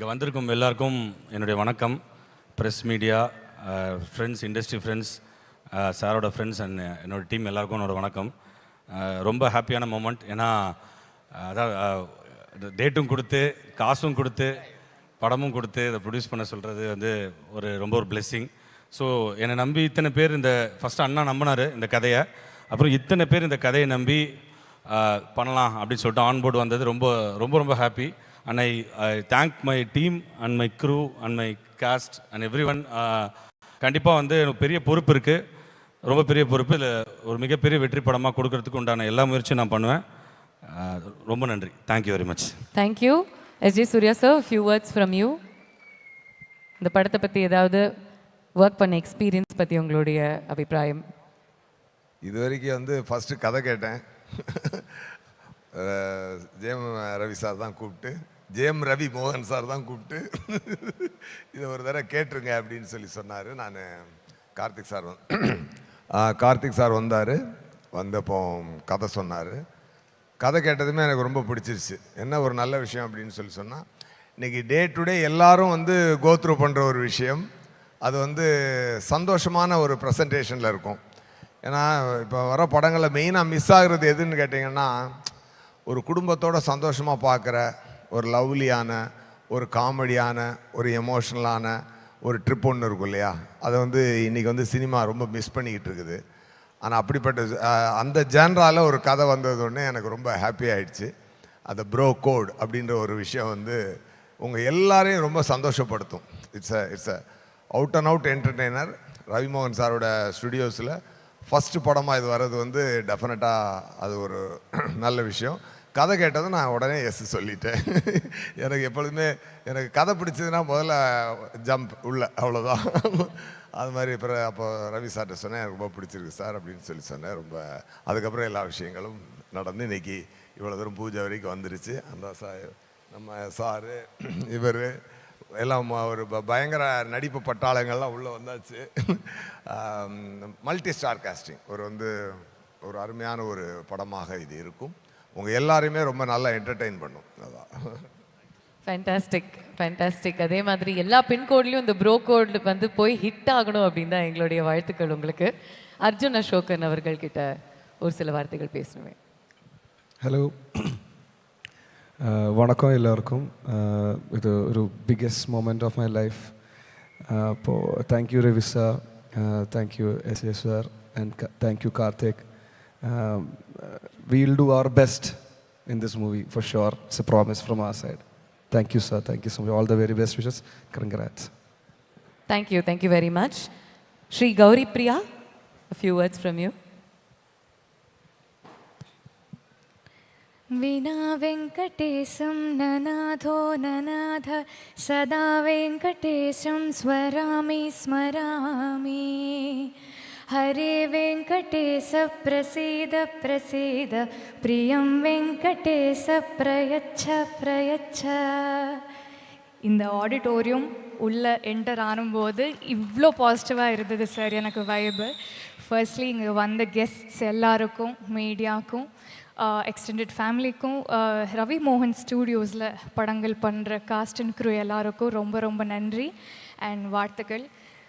இங்கே வந்திருக்கும் எல்லாருக்கும் என்னுடைய வணக்கம். Press media friends industry friends சாரோட ஃப்ரெண்ட்ஸ் அண்ட் என்னோட டீம் எல்லாருக்கும் என்னோட வணக்கம். Uh, ரொம்ப ஹாப்பியான மூமெண்ட் ஏன்னா uh, அதாவது டேட்டும் uh, கொடுத்து காசும் கொடுத்து படமும் கொடுத்து இதை ப்ரொடியூஸ் பண்ண சொல்கிறது வந்து ஒரு ரொம்ப ஒரு பிளெஸ்ஸிங் ஸோ என்னை நம்பி இத்தனை பேர் இந்த ஃபஸ்ட்டு அண்ணா நம்பினார் இந்த கதையை. அப்புறம் இத்தனை பேர் இந்த கதையை நம்பி பண்ணலாம் அப்படின்னு சொல்லிட்டு ஆன் போர்டு வந்தது. ரொம்ப ரொம்ப ரொம்ப happy and I I thank my team and my crew and my cast and everyone கண்டிப்பாக வந்து எனக்கு பெரிய பொறுப்பு இருக்குது ரொம்ப பெரிய பொறுப்பு. இதில் ஒரு மிகப்பெரிய வெற்றி படமாக கொடுக்கறதுக்கு உண்டான எல்லா முயற்சியும் நான் பண்ணுவேன். ரொம்ப நன்றி. Thank you very much thank you S J Suryah sir few words from you இந்த படத்தை பற்றி ஏதாவது ஒர்க் பண்ண எக்ஸ்பீரியன்ஸ் பற்றி உங்களுடைய அபிப்பிராயம்? இது வரைக்கும் வந்து ஃபஸ்ட்டு கதை கேட்டேன். ஜெயம் ரவி சார் தான் கூப்பிட்டு ஜெயம் ரவி மோகன் சார் தான் கூப்பிட்டு இதை ஒரு தடவை கேட்டுருங்க அப்படின்னு சொல்லி சொன்னார். நான் கார்த்திக் சார் கார்த்திக் சார் வந்தார். வந்தப்போ கதை சொன்னார். கதை கேட்டதுமே எனக்கு ரொம்ப பிடிச்சிருச்சு. என்ன ஒரு நல்ல விஷயம் அப்படின்னு சொல்லி சொன்னால் இன்றைக்கி டே டு டே எல்லாரும் வந்து கோத்ரூ பண்ணுற ஒரு விஷயம். அது வந்து சந்தோஷமான ஒரு ப்ரெசன்டேஷனில் இருக்கும். ஏன்னா இப்போ வர படங்களில் மெயினாக மிஸ் ஆகுறது எதுன்னு கேட்டிங்கன்னா ஒரு குடும்பத்தோட சந்தோஷமாக பார்க்குற ஒரு லவ்லியான ஒரு காமெடியான ஒரு எமோஷ்னலான ஒரு ட்ரிப் ஒன்று இருக்கும் இல்லையா? அதை வந்து இன்றைக்கி வந்து சினிமா ரொம்ப மிஸ் பண்ணிக்கிட்டு இருக்குது. ஆனால் அப்படிப்பட்ட அந்த ஜேன்ரால ஒரு கதை வந்ததுடனே எனக்கு ரொம்ப ஹாப்பி ஆயிடுச்சு. அந்த ப்ரோ கோட் அப்படின்ற ஒரு விஷயம் வந்து உங்கள் எல்லாரையும் ரொம்ப சந்தோஷப்படுத்தும். It's uh it's uh out and out entertainer Ravimohan சாரோட ஸ்டுடியோஸில் ஃபஸ்ட்டு படமாக இது வர்றது வந்து டெஃபினட்டாக அது ஒரு நல்ல விஷயம். கதை கேட்டதும் நான் உடனே எஸ் சொல்லிட்டேன். எனக்கு எப்பொழுதுமே எனக்கு கதை பிடிச்சதுன்னா முதல்ல ஜம்ப் உள்ள அவ்வளோதான் அது மாதிரி அப்புறம் அப்போ ரவி சார்கிட்ட சொன்னேன் எனக்கு ரொம்ப பிடிச்சிருக்கு சார் அப்படின்னு சொல்லி சொன்னேன். ரொம்ப அதுக்கப்புறம் எல்லா விஷயங்களும் நடந்து இன்னைக்கு இவ்வளோ தூரம் பூஜை வரைக்கும் வந்துருச்சு. அந்த சார் நம்ம சாரு இவர் எல்லாம் ஒரு ப- பயங்கர நடிப்பு பட்டாளங்கள்லாம் உள்ளே வந்தாச்சு. Multi star casting. ஒரு வந்து ஒரு அருமையான ஒரு படமாக இது இருக்கும். உங்கள் எல்லாரையுமே ரொம்ப நல்லா என்டர்டெயின் பண்ணும். அதான். ஃபேண்டாஸ்டிக் ஃபேண்டாஸ்டிக் அதே மாதிரி எல்லா பின்கோட்லேயும் இந்த ப்ரோ கோட் வந்து போய் ஹிட் ஆகணும் அப்படின்னு தான் எங்களுடைய வாழ்த்துக்கள் உங்களுக்கு. அர்ஜுன் அசோகன் அவர்கள் கிட்ட ஒரு சில வார்த்தைகள் பேசணுமே ഹലോ வணக்கம் எல்லாருக்கும் இது ஒரு biggest moment of my life அப்போது thank you Ravi sir thank you S S sir and thank you Karthik we'll do our best in this movie for sure it's a promise from our side thank you sir thank you so much all the very best wishes congrats thank you thank you very much Sri Gouri Priya a few words from you. विना वेङ्कटेशं ननाथो ननाथ सदा वेङ्कटेशं स्मरामि स्मरामि हरे वेङ्कटेश प्रसीद प्रसीद प्रियं वेङ्कटेश प्रयच्छ प्रयच्छ இந்த ஆடிட்டோரியம் உள்ளே என்டர் ஆனும்போது இவ்வளோ பாசிட்டிவாக இருந்தது சார் எனக்கு வைபு ஃபர்ஸ்ட்லி இங்கே வந்த கெஸ்ட்ஸ் எல்லாருக்கும் மீடியாவுக்கும் எக்ஸ்டெண்டட் ஃபேமிலிக்கும் ரவி மோகன் ஸ்டூடியோஸில் படங்கள் பண்ணுற காஸ்ட் அண்ட் க்ரூ எல்லாருக்கும் ரொம்ப ரொம்ப நன்றி அண்ட் வாழ்த்துக்கள்.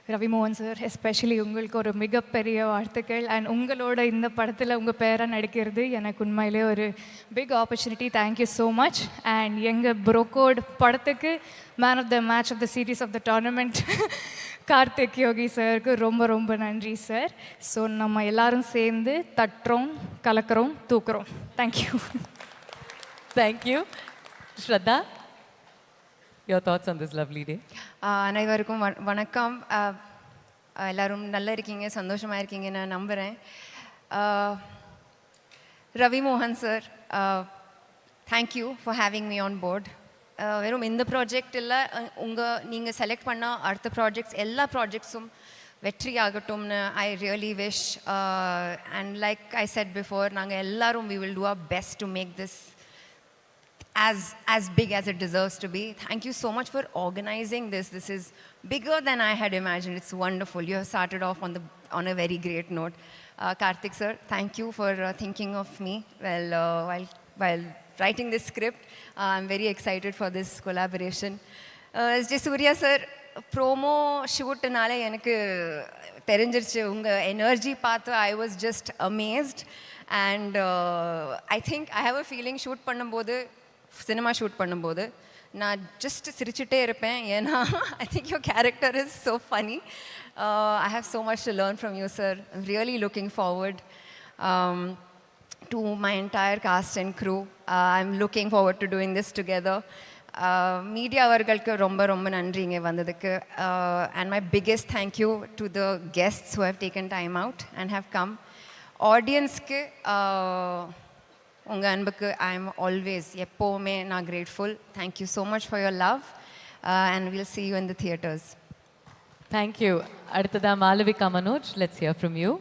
ரவிமோகன் சார் எஸ்பெஷலி உங்களுக்கு ஒரு மிகப்பெரிய வாழ்த்துக்கள் அண்ட் உங்களோட இந்த படத்தில் உங்கள் பேரை நடிக்கிறது எனக்கு உண்மையிலே ஒரு big opportunity thank you so much and எங்கள் ப்ரோகோட் படத்துக்கு man of the match of the series of the tournament Karthik Yogi சாருக்கு ரொம்ப ரொம்ப நன்றி சார். ஸோ நம்ம எல்லாரும் சேர்ந்து தட்டுறோம் கலக்கிறோம் தூக்குறோம். Thank you thank you Shraddha your thoughts on this lovely day அனைவருக்கும் வண- வணக்கம். எல்லாரும் நல்லா இருக்கீங்க சந்தோஷமாக இருக்கீங்க நான் நம்புகிறேன் ரவி மோகன் sir thank you for having me on board வெறும் இந்த ப்ராஜெக்ட் இல்லை உங்கள் நீங்கள் செலக்ட் பண்ண அடுத்த ப்ராஜெக்ட்ஸ் எல்லா ப்ராஜெக்ட்ஸும் வெற்றி ஆகட்டும்னு I really wish and like I said before நாங்கள் எல்லாரும் we will do a best to make this as as big as it deserves to be. Thank you so much for organizing this. This is bigger than I had imagined. It's wonderful. You have started off on the on a very great note. Uh, Karthik sir, thank you for uh, thinking of me well uh, while while writing this script. Uh, I'm very excited for this collaboration. S J Suryah sir promo ஷூட்டுனால எனக்கு தெரிஞ்சிருச்சு. உங்கள் energy பார்த்து I was just amazed and I think I have a feeling shoot பண்ணும்போது cinema shoot பண்ணும்போது நான் just சிரிச்சுட்டே இருப்பேன். ஏன்னா I think your character is so funny I have so much to learn from you sir really looking forward to my entire cast and crew. Uh, I'm looking forward to doing this together. மீடியா அவர்களுக்கு ரொம்ப ரொம்ப நன்றி இங்கே வந்ததுக்கு and my biggest thank you to the guests who have taken time out and have come ஆடியன்ஸ்க்கு உங்கள் அன்புக்கு ஐ எம் ஆல்வேஸ் எப்போவுமே நான் grateful thank you so much for your love and will see you in the theatres. Thank you அடுத்ததா Malavika Manoj let's hear from you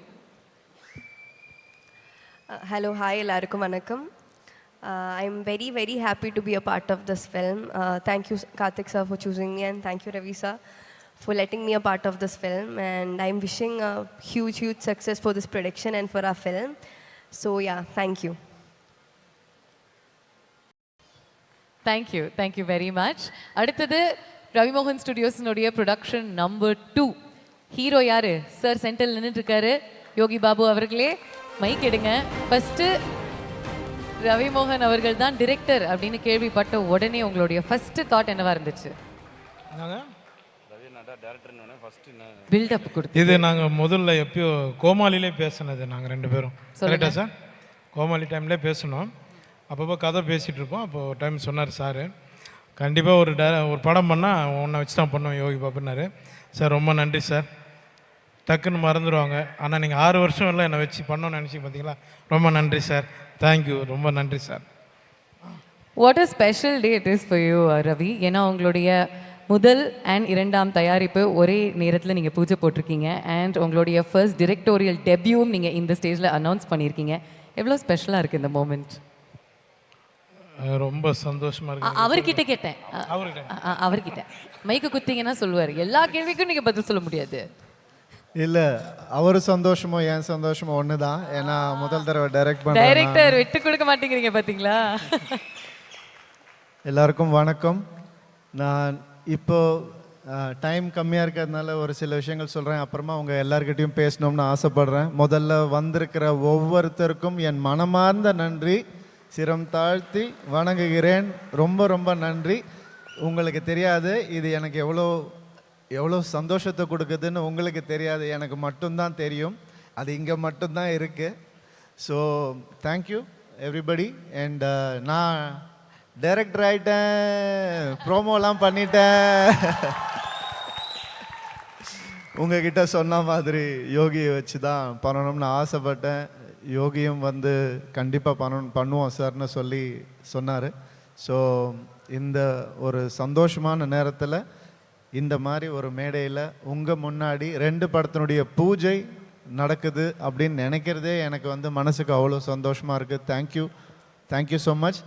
hello hi எல்லாருக்கும் வணக்கம் I am very very happy to be a part of this film thank you Karthik sir for choosing me and thank you Ravi sir for letting me a part of this film. And i'm wishing a huge huge success for this production and for our film. So yeah thank you. Thank you thank you very much அடுத்தது ரவிமோகன் ஸ்டுடியோஸினுடைய production number two hero யாரு? Sir சென்டரில் நின்றுட்டு இருக்காரு. யோகி பாபு அவர்களே. Mic எடுங்க. First Ravi Mohan அவர்கள் தான் டிரெக்டர் அப்படின்னு கேள்விப்பட்ட உடனே உங்களுடைய ஃபர்ஸ்ட் தாட் என்னவா இருந்துச்சு? பில்டப் கொடுத்து. இது நாங்கள் முதல்ல எப்பயோ கோமாளிலே பேசினது நாங்கள் ரெண்டு பேரும். கரெக்டா சார் கோமாளி டைம்லேயே பேசினோம். அப்பப்போ கதை பேசிகிட்டு இருப்போம். அப்போ ஒரு டைம் சொன்னார் சார். கண்டிப்பாக ஒரு டே ஒரு படம் பண்ணால் உன்னை வச்சு தான் பண்ணோம் யோகி பாபுன்னாரு. சார் ரொம்ப நன்றி சார். டக்குன்னு மறந்துடுவாங்க ஆனால் நீங்கள் ஆறு வருஷம் இல்லை என்னை வச்சு பண்ணோன்னு நினச்சி பார்த்தீங்களா ரொம்ப நன்றி சார். தேங்க்யூ ரொம்ப நன்றி sir. What a special day it is for you Ravi ஏன்னா உங்களுடைய முதல் அண்ட் இரண்டாம் தயாரிப்பு ஒரே நேரத்தில் நீங்கள் பூஜை போட்டிருக்கீங்க. அண்ட் உங்களுடைய ஃபர்ஸ்ட் டிரெக்டோரியல் டெபியூவும் நீங்கள் இந்த ஸ்டேஜில் அனௌன்ஸ் பண்ணியிருக்கீங்க. எவ்வளோ ஸ்பெஷலாக இருக்குது இந்த மூமெண்ட் ரொம்ப சந்தோஷமாக இருக்கு. அவர்கிட்ட கேட்டேன். அவர்கிட்ட? அவர்கிட்ட. மைக்கு குத்திங்கன்னா சொல்லுவார். எல்லா கேள்விக்கும் நீங்கள் பதில் சொல்ல முடியாது. இல்லை அவர் சந்தோஷமோ என் சந்தோஷமோ ஒன்று தான் ஏன்னா முதல் தடவை டைரக்ட் பண்ணுறேன் டைரக்டர் விட்டு கொடுக்க மாட்டேங்கிறீங்க பார்த்தீங்களா எல்லாருக்கும் வணக்கம். நான் இப்போ டைம் கம்மியாக இருக்கிறதுனால ஒரு சில விஷயங்கள் சொல்கிறேன் அப்புறமா உங்கள் எல்லார்கிட்டயும் பேசணும்னு ஆசைப்படுறேன். முதல்ல வந்திருக்கிற ஒவ்வொருத்தருக்கும் என் மனமார்ந்த நன்றி. சிரம் தாழ்த்தி வணங்குகிறேன். ரொம்ப ரொம்ப நன்றி. உங்களுக்கு தெரியாது இது எனக்கு எவ்வளோ எவ்வளோ சந்தோஷத்தை கொடுக்குதுன்னு உங்களுக்கு தெரியாது எனக்கு மட்டும்தான் தெரியும். அது இங்கே மட்டும்தான் இருக்குது so thank you everybody and நான் டைரக்டர் ஆகிட்டேன் ப்ரோமோலாம் பண்ணிட்டேன். உங்ககிட்ட சொன்ன மாதிரி யோகியை வச்சு தான் பண்ணணும்னு ஆசைப்பட்டேன். யோகியும் வந்து கண்டிப்பாக பண்ணணும் பண்ணுவோம் சார்னு சொல்லி சொன்னார். ஸோ இந்த ஒரு சந்தோஷமான நேரத்தில் இந்த மாதிரி ஒரு மேடையில் உங்கள் முன்னாடி ரெண்டு படத்தினுடைய பூஜை நடக்குது அப்படின்னு நினைக்கிறதே எனக்கு வந்து மனசுக்கு அவ்வளோ சந்தோஷமாக இருக்குது தேங்க்யூ தேங்க்யூ ஸோ மச்